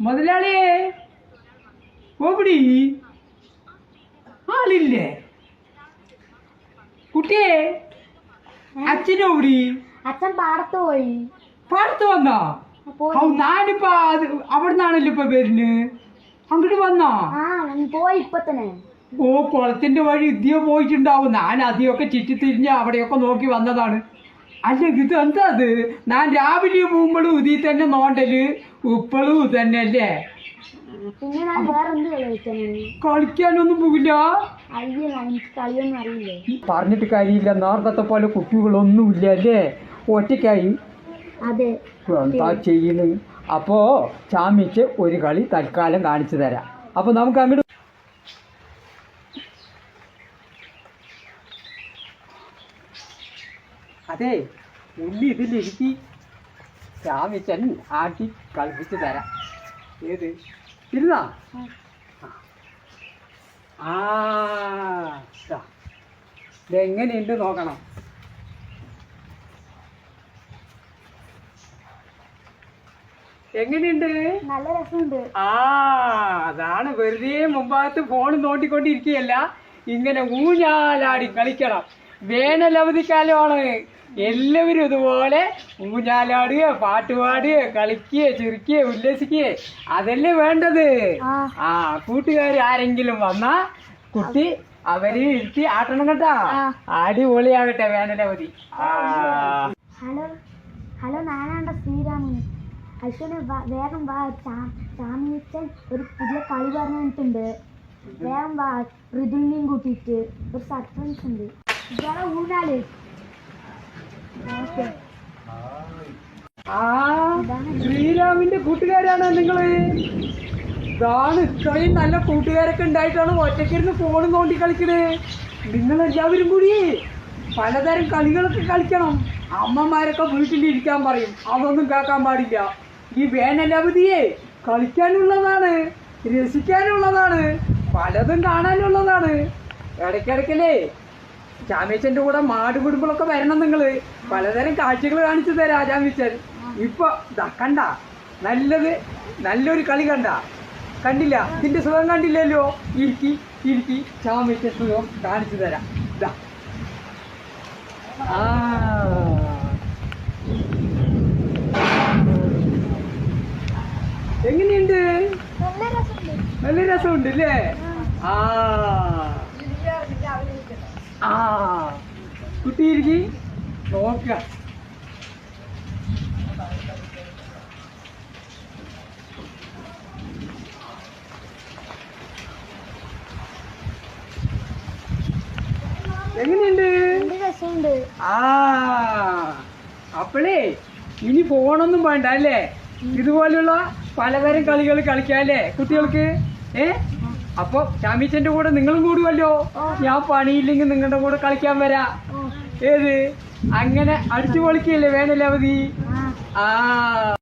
മുതലാളിയെ ഓപിടി ആളില്ലേ? കുട്ടിയെ അച്ഛനോടി അച്ഛൻ പാടത്ത് പോയി. പാടത്ത് വന്നോ? ഞാനിപ്പോ അവിടെ അവിടുന്നാണല്ലോ ഇപ്പൊ പേരിന് അങ്ങോട്ട് വന്നോ? പോയി ഇപ്പൊ തന്നെ. ഓ കുളത്തിന്റെ വഴി ഇതിയോ പോയിട്ടുണ്ടാവും. ഞാൻ അതിയൊക്കെ ചുറ്റിത്തിരിഞ്ഞ് അവിടെയൊക്കെ നോക്കി വന്നതാണ്. അല്ല ഇത് എന്താ അത്? ഞാൻ രാവിലെ പോകുമ്പോഴും ഇതിൽ തന്നെ നോണ്ടൽ ഉപ്പളും തന്നെ അല്ലേ പിന്നെ ഞാൻ കളിക്കാനൊന്നും പോകില്ല അയ്യോ എനിക്ക് കളിയൊന്നും അറിയില്ലേ? പറഞ്ഞിട്ട് കാര്യമില്ല. നേരത്തെ പോലെ കുട്ടികളൊന്നുമില്ല അല്ലേ? ഒറ്റയ്ക്കായി. അതെ. എന്താ ചെയ്യുന്നത് അപ്പോ ചാമിച്ച് ഒരു കളി തൽക്കാലം കാണിച്ചു തരാം. അപ്പൊ നമുക്ക് അങ്ങോട്ട് അതെ ഉള്ളി ഇതിലിരുത്തി ചാമിച്ചൻ ആക്കി കളിപ്പിച്ച് തരാം. ഏത്? ഇരുന്നാ ആ. ഇതെങ്ങനെയുണ്ട് നോക്കണം. എങ്ങനെയുണ്ട്? നല്ല രസമുണ്ട്. ആ അതാണ് വെറുതെ മുമ്പാകത്ത് ഫോൺ നോട്ടിക്കൊണ്ടിരിക്കുകയല്ല. ഇങ്ങനെ ഊഞ്ഞാലാടി കളിക്കണം. വേനൽ വേനലവധിക്കാലമാണ്. എല്ലാവരും ഇതുപോലെ ഊഞ്ഞാലാടുക പാട്ടുപാടുക കളിക്കുക ചിരിക്കുക ഉല്ലസിക്കുക അതല്ലേ വേണ്ടത്? ആ. കൂട്ടുകാർ ആരെങ്കിലും വന്നാ കുട്ടി അവർ ഇരുത്തി ആട്ടണം കേട്ടാ. അടിപൊളിയാകട്ടെ വേനലവധി ഹലോ ഹലോ ഞാനാണ്ട ശ്രീരാമൻ. അശ്വന് വേഗം വാ ചാ- ഒരു പുതിയ കളി പറഞ്ഞിട്ടുണ്ട്. വേഗം വാ ഋതുവിനെയും കൂട്ടിയിട്ട് ഒരു സർപ്രൈസ് ഉണ്ട്. ഊഞ്ഞാൽ. ഓക്കെ ആ ശ്രീരാമിന്റെ കൂട്ടുകാരാണ് നിങ്ങൾ. ഇതാണ് ഇത്രയും നല്ല കൂട്ടുകാരൊക്കെ ഉണ്ടായിട്ടാണ് ഒറ്റയ്ക്കിരുന്ന് ഫോണും നോണ്ടി കളിക്കണേ. നിങ്ങൾ എല്ലാവരും കൂടി പലതരം കളികളൊക്കെ കളിക്കണം. അമ്മമാരൊക്കെ വീട്ടിലിരിക്കാൻ പറയും. അതൊന്നും കേൾക്കാൻ പാടില്ല. ഈ വേനലവധിയെ കളിക്കാനുള്ളതാണ് രസിക്കാനുള്ളതാണ് പലതും കാണാനുള്ളതാണ്. ഇടയ്ക്കിടയ്ക്കല്ലേ ചാമേച്ചന്റെ കൂടെ മാട് കുടുംബങ്ങളൊക്കെ വരണം നിങ്ങൾ. പലതരം കാഴ്ചകൾ കാണിച്ചു തരാം ചാമേച്ചൻ ഇപ്പൊ കണ്ട. നല്ലത് നല്ലൊരു കളി കണ്ട. കണ്ടില്ല? ഇതിന്റെ സുഖം കണ്ടില്ലല്ലോ? ഇരുത്തി ഇരുത്തി ചാമേച്ചൻ സുഖം കാണിച്ചു തരാം. ദാ. ആ. എങ്ങനെയുണ്ട്? നല്ല രസമുണ്ട്. അല്ലേ ആ. ആ. കുട്ടിയിരിക്കി. നോക്ക എങ്ങനെയുണ്ട്? ആ. അപ്പളേ ഇനി ഫോണൊന്നും വേണ്ട അല്ലേ? ഇതുപോലുള്ള പലതരം കളികൾ കളിക്കാം അല്ലേ കുട്ടികൾക്ക്? ഏ? അപ്പൊ ചാമീച്ചന്റെ കൂടെ നിങ്ങളും കൂടുവല്ലോ. ഞാൻ പണിയില്ലെങ്കിൽ നിങ്ങളുടെ കൂടെ കളിക്കാൻ വരാം. ഏത്? അങ്ങനെ അടിച്ചു പൊളിക്കല്ലേ വേനലവധി ആ.